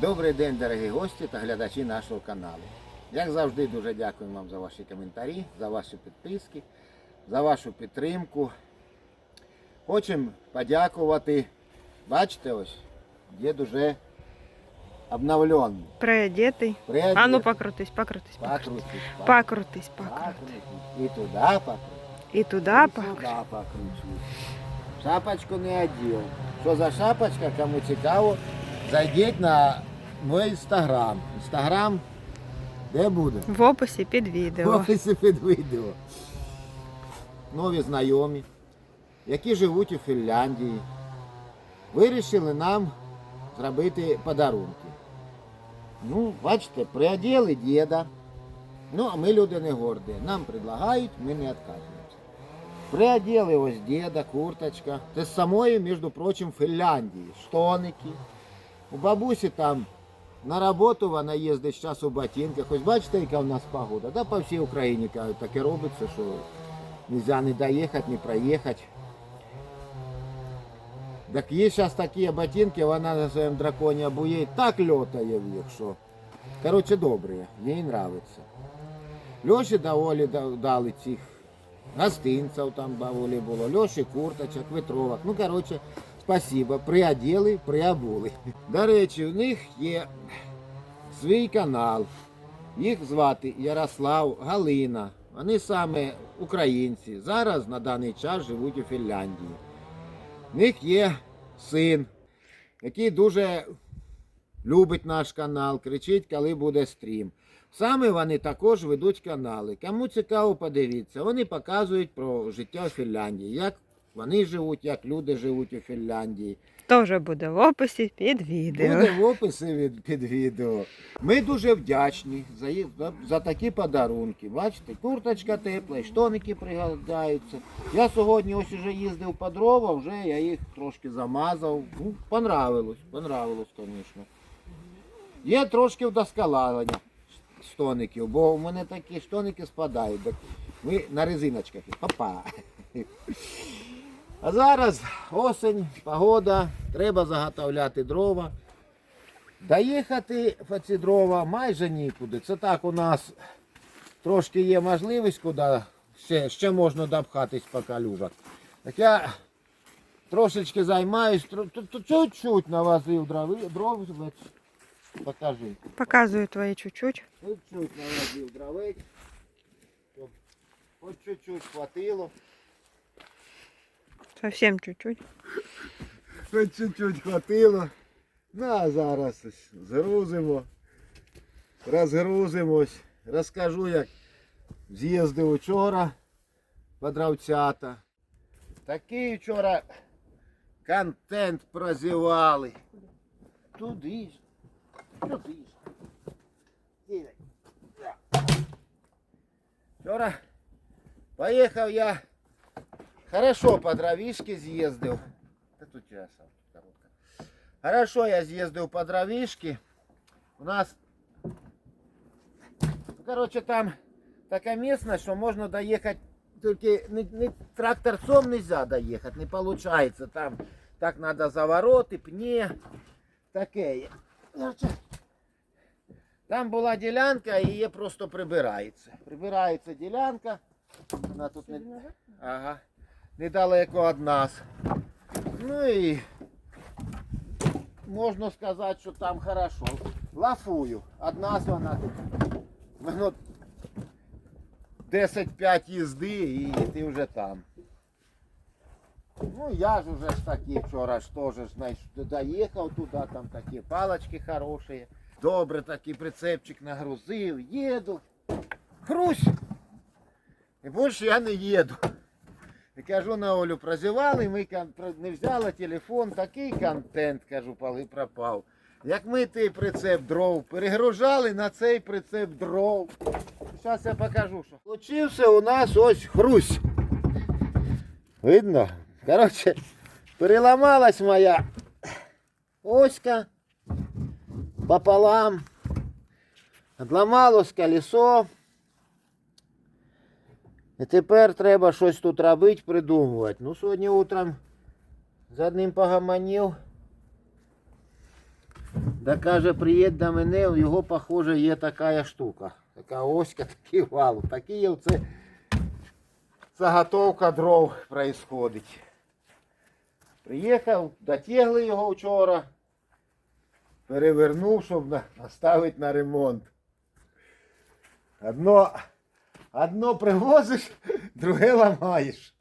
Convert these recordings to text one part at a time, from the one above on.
Добрий день, дорогі гості та глядачі нашого каналу. Як завжди, дуже дякую вам за ваші коментарі, за ваші підписки, за вашу підтримку. Хочемо подякувати. Бачите, ось дід уже обновлений. Приодетий. Приодет. А ну покрутись, покрутись, покрутись. Покрутись, Покрутись, покрутись. покрутись. І туди покрутись. І туди покрутись. Шапочку не одів. Що за шапочка, кому цікаво, зайдіть на мій інстаграм. Інстаграм де буде? В описі під відео. В описі під відео. Нові знайомі, які живуть у Фінляндії, вирішили нам зробити подарунки. Ну, бачите, приоділи діда. Ну, а ми люди не горді. Нам предлагають, ми не відказуємося. Приоділи ось діда, курточка. Це з самої, між прочим, Фінляндії. Штоники. У бабусі там на роботу вона їздить зараз у ботинках. Ось бачите, яка в нас погода. Да по всій Україні кажуть, таке робиться, що нельзя не доїхати, не проїхати. Так є зараз такі ботинки, вона на своєму драконі обує так льотає в них, що. Коротше, добрі, їй нравиться. Льоші доволі дали цих гостинців там доволі було, Льоші курточок, ветровок. Ну, коротше, спасибо. Приоділи, приобули. До речі, у них є свій канал. Їх звати Ярослав, Галина. Вони саме українці. Зараз на даний час живуть у Фінляндії. В них є син, який дуже любить наш канал, кричить, коли буде стрім. Саме вони також ведуть канали. Кому цікаво, подивіться. Вони показують про життя у Фінляндії, як вони живуть, як люди живуть у Фінляндії. Теж буде в описі під відео. Буде в описі від, під відео. Ми дуже вдячні за, їх- за, за такі подарунки. Бачите, курточка тепла, і штоники пригодяються. Я сьогодні ось уже їздив по дрова, вже я їх трошки замазав. Ну, понравилось, понравилось, звісно. Є трошки вдосконалення штоників, бо у мене такі штоники спадають. Ми на резиночках. Папа. А зараз осень, погода, треба заготовляти дрова. Доїхати по ці дрова майже нікуди. Це так у нас трошки є можливість, куди ще, ще можна допхатись по калюжах. Так я трошечки займаюсь, тро- чуть-чуть навозив дров. Покажи. Показую твої чуть-чуть. Чуть-чуть навозив. Щоб Хоч чуть-чуть хватило. Совсем чуть-чуть. Хоч чуть-чуть хватило. Ну а зараз ось згрузимо. Розгрузимось. Розкажу, як з'їздив вчора по дравцята. Такий вчора контент прозівали. Туди ж. Туди ж. Вчора поїхав я Хорошо, по дровишке з'їздив. Та тут я сам коротко. Хорошо, я з'їздив по дровишке. У нас, ну, короче, там така місцевість, що можна доїхати, тільки не, не, тракторцом нельзя доїхати, не получается. Там так надо завороти, пні, таке. є. Короче, Там була ділянка і її просто прибирається. Прибирається ділянка. Вона тут не... Ага. Недалеко від нас. Ну і можна сказати, що там хорошо. Лафую. Од нас вона тут. Воно 10-5 їзди і ти вже там. Ну я ж уже ж таки вчора ж теж доїхав туди, там такі палочки хороші. Добре такий прицепчик нагрузив, їду. Хрусь. І більше я не їду. Кажу на Олю, прозівали, ми не взяли телефон, такий контент, кажу, пали пропав. Як ми той прицеп дров перегружали на цей прицеп дров. Зараз я покажу, що. Случився у нас ось хрусь. Видно? Коротше, переламалась моя оська пополам. Отламалось колесо. І тепер треба щось тут робити, придумувати. Ну, сьогодні утром з одним погаманів. Да каже, приїдь до мене, його, похоже, є така штука. Така оська, такий вал. Такий оце заготовка дров происходить. Приїхав, дотягли його вчора, перевернув, щоб поставити на ремонт. Одно, одно привозиш, друге ламаєш.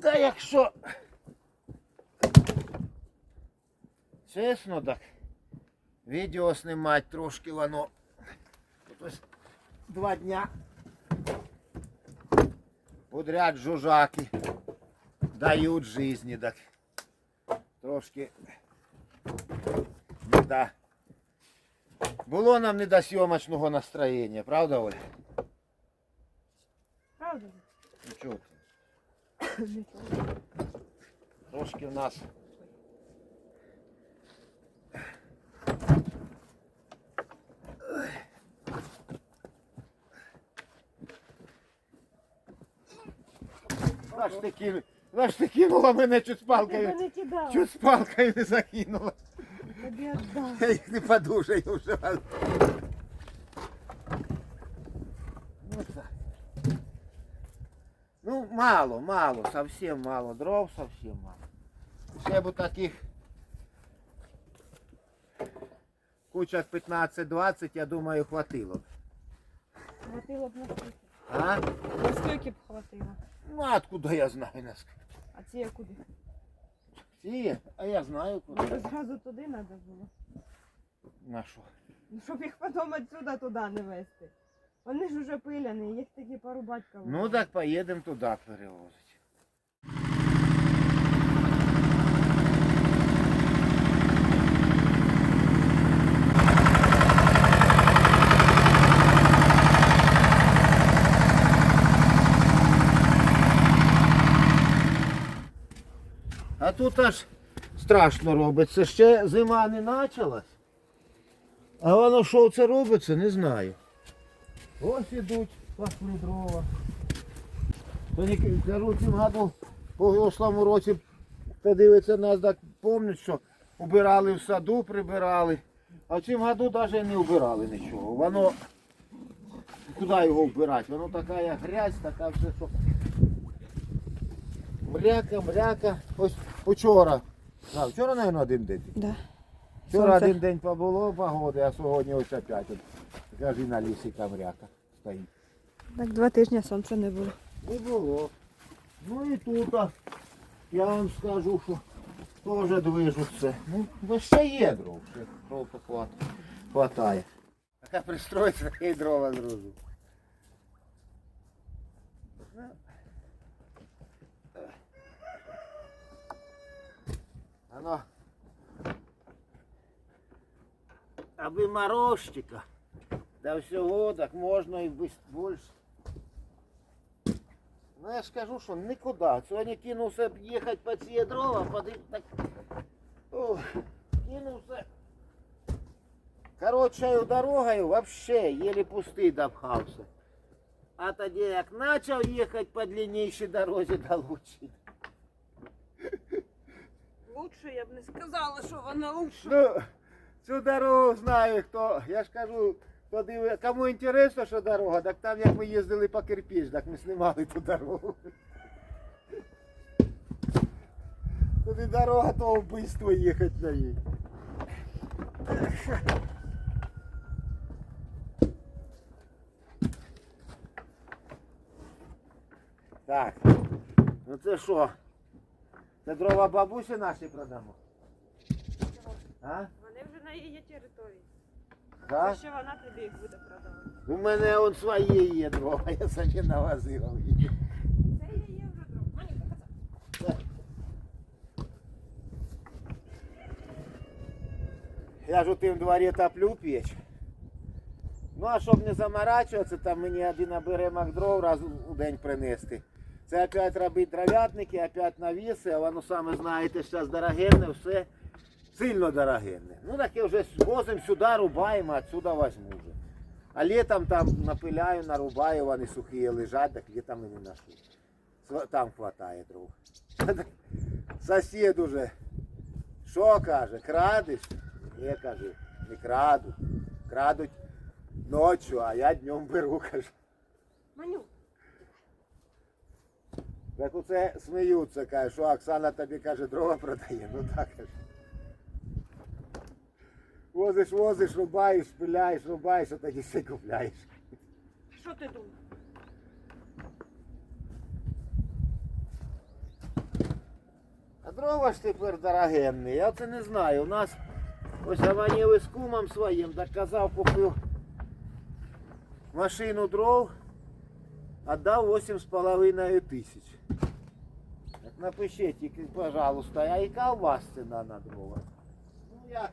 Та якщо чесно, так відео знімати трошки воно. Ось два дня подряд жужаки дають жизни, так трошки не да. Було нам не до сьомочного настроєння, правда, Оля? Правда? Ну чого ти? Трошки в нас. Наш ти кинула мене чуть з палкою. Чуть з палкою не закинула. Я їх не подужаю вже. Ну, так. ну мало, мало, совсем мало. Дров совсем мало. Ще б таких кучах 15-20, я думаю, хватило. б. Хватило б на скільки. А? На скільки б хватило? Ну, откуда я знаю наскільки? А ці куди? Ці, а я знаю куди. Може зразу туди треба було. На що? Ну, щоб їх потім отсюда туди не везти. Вони ж уже пиляні, їх такі пару кого. Ну так поїдемо туди перевозити. А тут аж страшно робиться. Ще зима не почалась. А воно що це робиться, не знаю. Ось ідуть, пасли дрова. Кажу, цим году, по прошлому році, хто дивиться нас, так пам'ятають, що убирали в саду, прибирали. А в цьому году навіть не убирали нічого. Воно, куди його вбирати? Воно така грязь, така все, що мряка, мряка. Ось вчора. А, вчора, мабуть, один день. Да. Вчора Сонце. один день побуло погоди, а сьогодні ось опять. Кажи на лісі камряка стоїть. Так два тижні сонця не було. Не було. Ну і тут, а, я вам скажу, що теж движуть це. Ну, ще є дров, ще дров хватає. Така пристроїться, таке дрова зразу. Ано. Аби морозчика. Да всього так можна і більше. Ну я ж кажу, що нікуди. Сьогодні кинувся б їхати по ці дрова, поди... так... Ох, кинувся. Коротшою дорогою вообще еле пустий допхався. А тоді як почав їхати по длиннішій дорозі, да лучше. Лучше я б не сказала, що вона лучше. Ну, цю дорогу знаю хто. Я ж кажу, хто диви- кому інтересно, що дорога, так там як ми їздили по кирпіч, так ми знімали ту дорогу. Туди дорога, то вбивство їхати на ній. Так, ну це що? Це дрова бабусі наші продамо? А? Вони вже на її території. Да? Ще вона тобі їх буде продавати. У мене он свої є дрова, я собі навозив їх. Це її вже дров. Маніка, каза. Я ж у тим дворі топлю піч. Ну а щоб не заморачуватися, там мені один оберемок дров раз у день принести. Це опять робити дров'ятники, опять навіси, а воно саме знаєте, зараз дорогенне, все сильно дорогенне. Ну так я вже возимо сюди, рубаємо, отсюда возьму вже. А літом там напиляю, нарубаю, вони сухі лежать, так літом і не ношу. Там хватає дров. Сусід уже. Що каже, крадеш? Ні, каже, не краду. Крадуть ночі, а я днем беру, каже. Маню, Так оце сміються, каже, що Оксана тобі каже, дрова продає. Ну так каже. Возиш, возиш, рубаєш, пиляєш, рубаєш, а тоді все купляєш. що ти думаєш? А дрова ж тепер дорогенні. Я це не знаю. У нас ось Гаваніли з кумом своїм так казав, купив машину дров, отдав 8,5 тисяч. Так тільки, пожалуйста, а яка у вас ціна на дрова? Ну я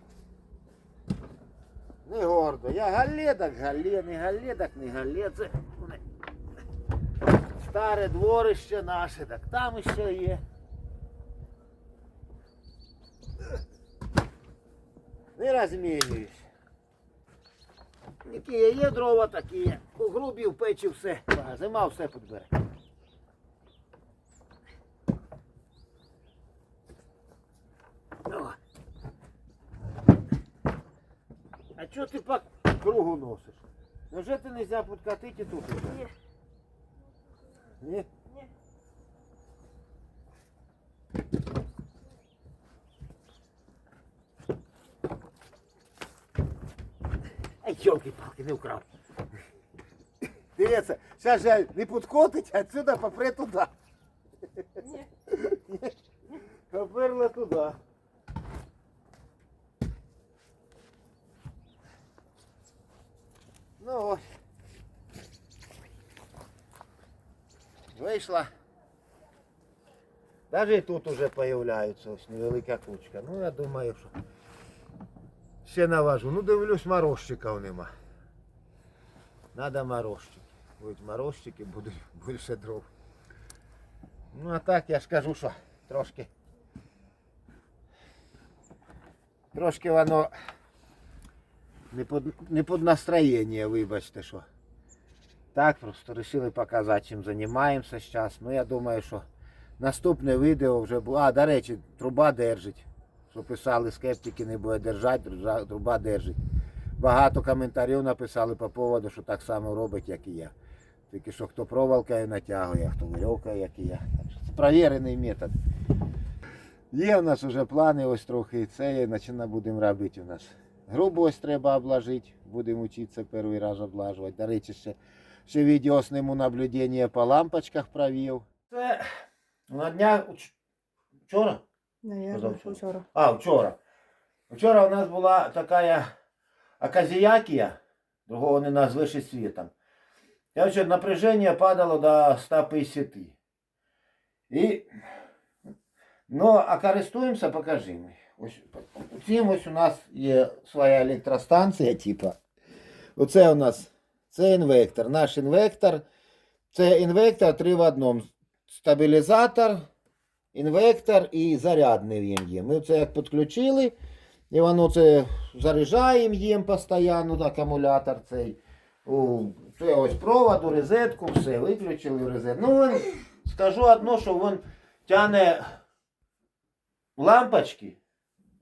не гордо. Я галє, так не галє, так не галє. Це старе дворище наше, так там ще є. Не розмінююсь. Які є дрова, такі є. У грубі, в печі все. Зима все підбере. А чого ти по кругу носиш? Невже ти не можна підкатити тут? Ні. Ні? Ні. Ай, елки-палки, не украв. Дивіться, зараз же не підкотить, а отсюда попре туди. Ні. Поперла туди. Ну ось. Вийшла. Даже і тут уже появляється ось невелика кучка. Ну я думаю, що ще наважу. Ну дивлюсь, морозчиків нема. Надо морозчики. Будуть морозчики, будуть більше дров. Ну а так я ж кажу, що трошки. Трошки воно не під, не під настроєння, вибачте, що. Так, просто вирішили показати, чим займаємося зараз. Ну я думаю, що наступне відео вже буде. А, до речі, труба держить. Що писали, скептики не буде держати, труба держить. Багато коментарів написали по поводу, що так само робить, як і я. Тільки що хто проволокою натягує, хто вирьовкою, як і я. Це перевірений метод. Є в нас вже плани ось трохи, це і почина будемо робити у нас. Грубо ось треба обложити, будемо вчитися перший раз облажувати. До речі, ще, ще відео сниму наблюдення по лампочках провів. Це на днях вчора? Наверное, вчора. А, вчора. Вчора у нас була така аказіякія, другого не назвеш і світом. Короче, напряжение падало до 150. І, ну, а користуємося, покажи ми. Ось, цим ось у нас є своя електростанція, типа. Оце у нас, це інвектор. Наш інвектор. Це інвектор 3 в одному. Стабілізатор, інвектор і зарядний він є. Ми це як підключили, і воно це заряджаємо їм постійно, акумулятор цей. Це ось проводу, розетку, все, виключили розетку. Ну, він, скажу одно, що він тягне лампочки.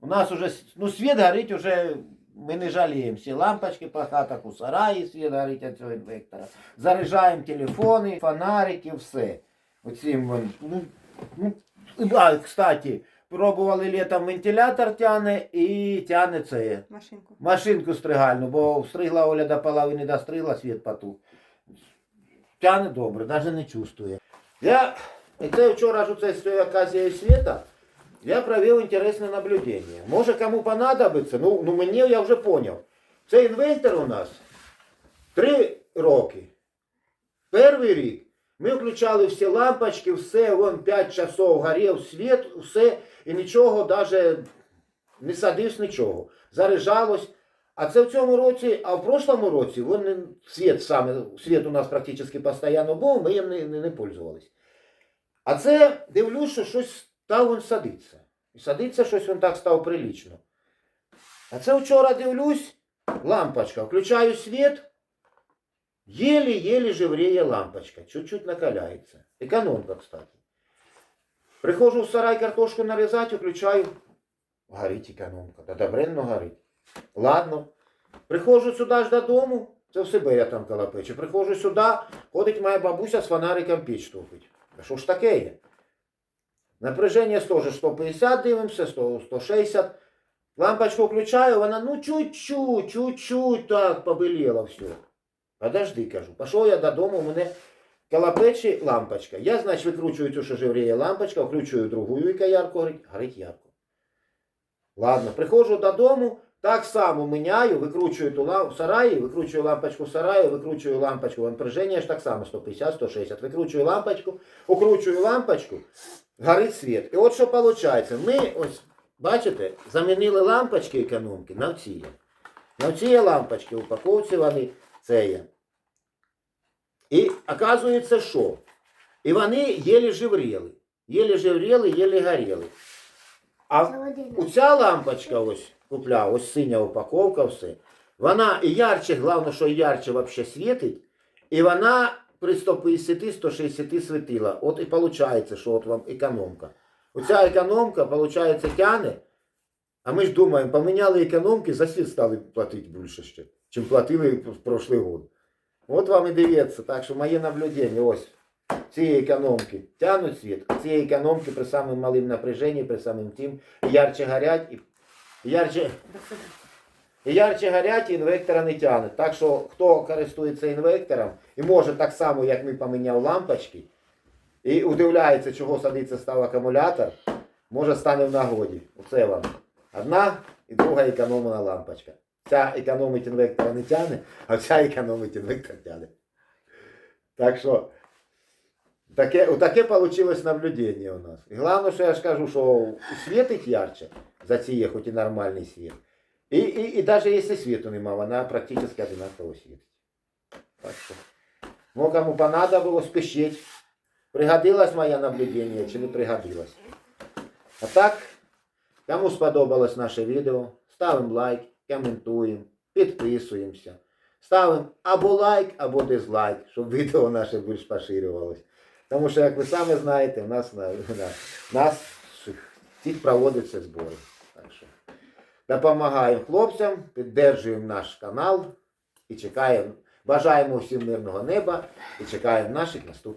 У нас уже, ну, світ горить уже, ми не жаліємося. Лампочки по хатах у сараї світ горить від цього інвектора. Заряджаємо телефони, фонарики, все. Вон, ну, ну, а, кстати, пробували літом вентилятор тяне і тяне це. Машинку. Машинку стригальну, бо стригла Оля до половини достригла, світ потух. Тяне добре, навіть не чувствує. Я, і це вчора ж з цією оказією світа, я провів інтересне наблюдення. Може кому понадобиться, ну, ну мені я вже поняв. Цей інвентор у нас три роки. Перший рік ми включали всі лампочки, все, вон 5 часов горів світ, все, і нічого навіть не садився нічого. Заряджалось. А це в цьому році, а в прошлому році вони, світ саме, світ у нас практично постійно був, ми їм не, не, не пользувались. А це дивлюсь, що щось став він садиться. І садиться щось він так став прилічно. А це вчора дивлюсь, лампочка, включаю світ, еле-еле живреє лампочка, чуть-чуть накаляється. Економка, кстати. Приходжу в сарай картошку нарізати, включаю. Горить економка. Та добренно горить. Ладно. Приходжу сюди ж додому, це в себе я там колопечу. Приходжу сюди, ходить моя бабуся з фонариком піч топить. А що ж таке є? Напряження теж 150 дивимося, 100, 160. Лампочку включаю, вона ну чуть-чуть, чуть-чуть так побеліло все. Подожди, кажу. Пішов я додому, у мене коло печі лампочка. Я, значить, викручую цю, що живріє лампочка, включую другу, яка ярко горить, горить ярко. Ладно, приходжу додому, так само міняю, викручую ту лампу в сараї, викручую лампочку в сараї, викручую лампочку в напряження ж так само 150, 160. Викручую лампочку, укручую лампочку, горить світ. І от що виходить? Ми ось, бачите, замінили лампочки економки на ці. На ці лампочки, упаковці вони це є. І оказується, що? І вони єлі живріли. Єлі живріли, єлі горіли. А Оця лампочка ось купляв, ось синя упаковка, все. Вона і ярче, головне, що ярче вообще світить, і вона при 150-160 світила. От і виходить, що от вам економка. Оця економка, виходить, тяне, а ми ж думаємо, поміняли економки, за світ стали платити більше ще, чим платили в прошлий год. От вам і дивіться, так що моє наблюдення, ось цієї економки тягнуть світ, цієї економки при самому малим напряженні, при самим тим, ярче горять і ярче, ярче горять, і інвектора не тягнуть. Так що хто користується інвектором і може так само, як ми поміняв лампочки, і удивляється, чого садиться став акумулятор, може стане в нагоді. Оце вам. Одна і друга економна лампочка. Ця економить інвектора не тягне, а ця економить інвектор тягне. Так що таке, таке вийшло наблюдення у нас. І головне, що я ж кажу, що світить ярче за цієї, хоч і нормальний світ. І, і, і навіть якщо світу нема, вона практично одинаково світить. Так що, ну, кому понадобилось, пишіть. Пригодилось моє наблюдення чи не пригодилось. А так, кому сподобалось наше відео, ставимо лайк, Коментуємо, підписуємося. Ставимо або лайк, або дизлайк, щоб відео наше більш поширювалось. Тому що, як ви самі знаєте, у нас на, на нас всіх проводяться збори. Так що допомагаємо хлопцям, піддержуємо наш канал і чекаємо. Бажаємо всім мирного неба і чекаємо наших наступних